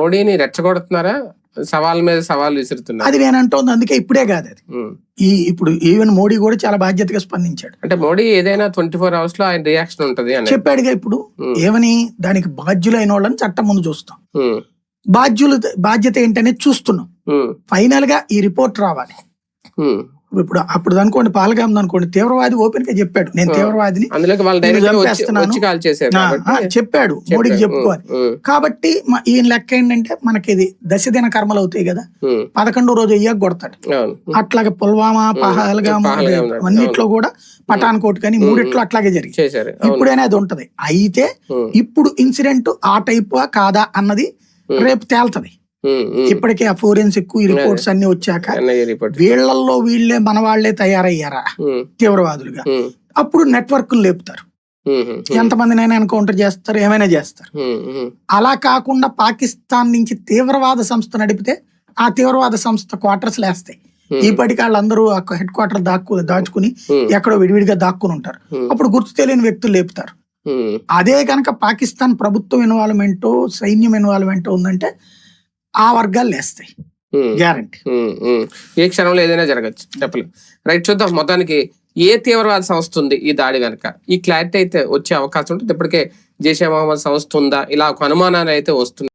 మోడీని రెచ్చగొడుతున్నారా సవాల్ మీద సవాల్ విసురుతున్నారు అది నేను అంటోంది అందుకే ఇప్పుడే కాదు అది. ఈ ఇప్పుడు ఈవెన్ మోడీ కూడా చాలా బాధ్యతగా స్పందించాడు అంటే మోడీ ఏదైనా ట్వంటీ ఫోర్ అవర్స్లో ఆయన రియాక్షన్ ఉంటది అని చెప్పాడుగా ఇప్పుడు. ఏమని దానికి బాధ్యులైన వాళ్ళని చట్టం ముందు చూస్తాం. బాధ్యులు బాధ్యత ఏంటనేది చూస్తున్నాం. ఫైనల్గా ఈ రిపోర్ట్ రావాలి. ఇప్పుడు అప్పుడు అనుకోండి పాలగాం అనుకోండి తీవ్రవాది ఓపెన్గా చెప్పాడు. నేను తీవ్రవాదిని చెప్పాడు. మోడీకి చెప్పుకోవాలి. కాబట్టి ఈయన లెక్క ఏంటంటే మనకి ఇది దశ దిన కర్మలు అవుతాయి కదా. పదకొండో రోజు అయ్యాక కొడతాడు. అట్లాగే పుల్వామా పహల్గామ్ అన్నిట్లో కూడా పఠాన్కోట్ కానీ మూడిట్లో అట్లాగే జరిగింది. ఇప్పుడైనా అది ఉంటది. అయితే. ఇప్పుడు ఇన్సిడెంట్ ఆ టైప్ కాదా అన్నది రేపు తేల్తది. ఇప్పటికే ఆ ఫోరెన్సిక్ ఈ రిపోర్ట్స్ అన్ని వచ్చాక వీళ్ళల్లో వీళ్ళే మన వాళ్ళే తయారయ్యారా. తీవ్రవాదులుగా. అప్పుడు నెట్వర్క్లు లేపుతారు. ఎంతమందినైనా ఎన్కౌంటర్ చేస్తారు ఏమైనా చేస్తారు. అలా కాకుండా పాకిస్తాన్ నుంచి తీవ్రవాద సంస్థ నడిపితే ఆ తీవ్రవాద సంస్థ క్వార్టర్స్ లేస్తాయి. ఇప్పటికి వాళ్ళందరూ హెడ్ క్వార్టర్ దాక్కు దాచుకుని. ఎక్కడో విడివిడిగా దాక్కుని ఉంటారు. అప్పుడు గుర్తు తెలియని వ్యక్తులు లేపుతారు. అదే కనుక పాకిస్తాన్ ప్రభుత్వం ఇన్వాల్వ్మెంట్ సైన్యం ఇన్వాల్వ్మెంట్ ఉందంటే ఆ వర్గాలు లేస్తాయి. గ్యారంటీ. ఏ క్షణంలో ఏదైనా జరగచ్చు. చెప్పలేదు రైట్ చూద్దాం. మొత్తానికి ఏ తీవ్రవాద సంస్థ ఉంది ఈ దాడి కనుక ఈ క్లారిటీ అయితే వచ్చే అవకాశం ఉంటుంది. ఇప్పటికే జైషే మహమ్మద్ సంస్థ ఉందా? ఇలా ఒక అనుమానాలు అయితే వస్తున్నాయి.